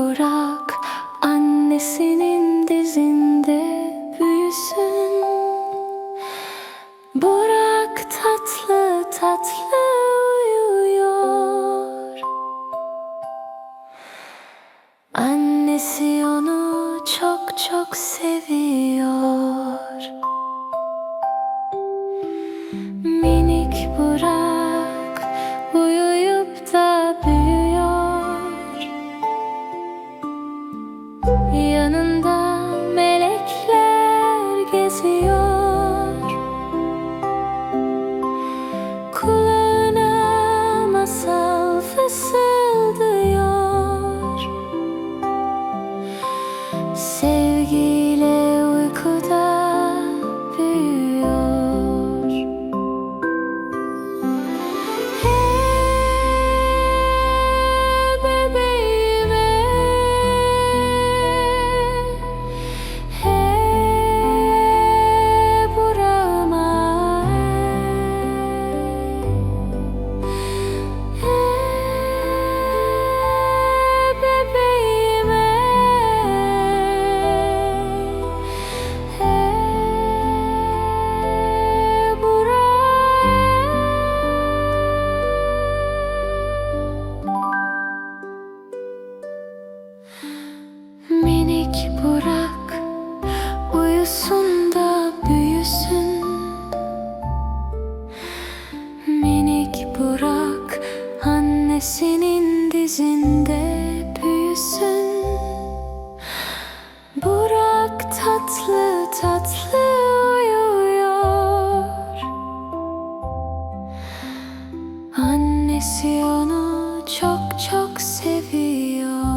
Minik Burak annesinin dizinde büyüsün. Burak tatlı tatlı uyuyor. Annesi onu çok çok seviyor. Minik Burak Sevgiyle tek bırak Uyusun da büyüsün. Minik bırak Annesinin dizinde büyüsün. Burak tatlı tatlı uyuyor. Annesi onu çok çok seviyor.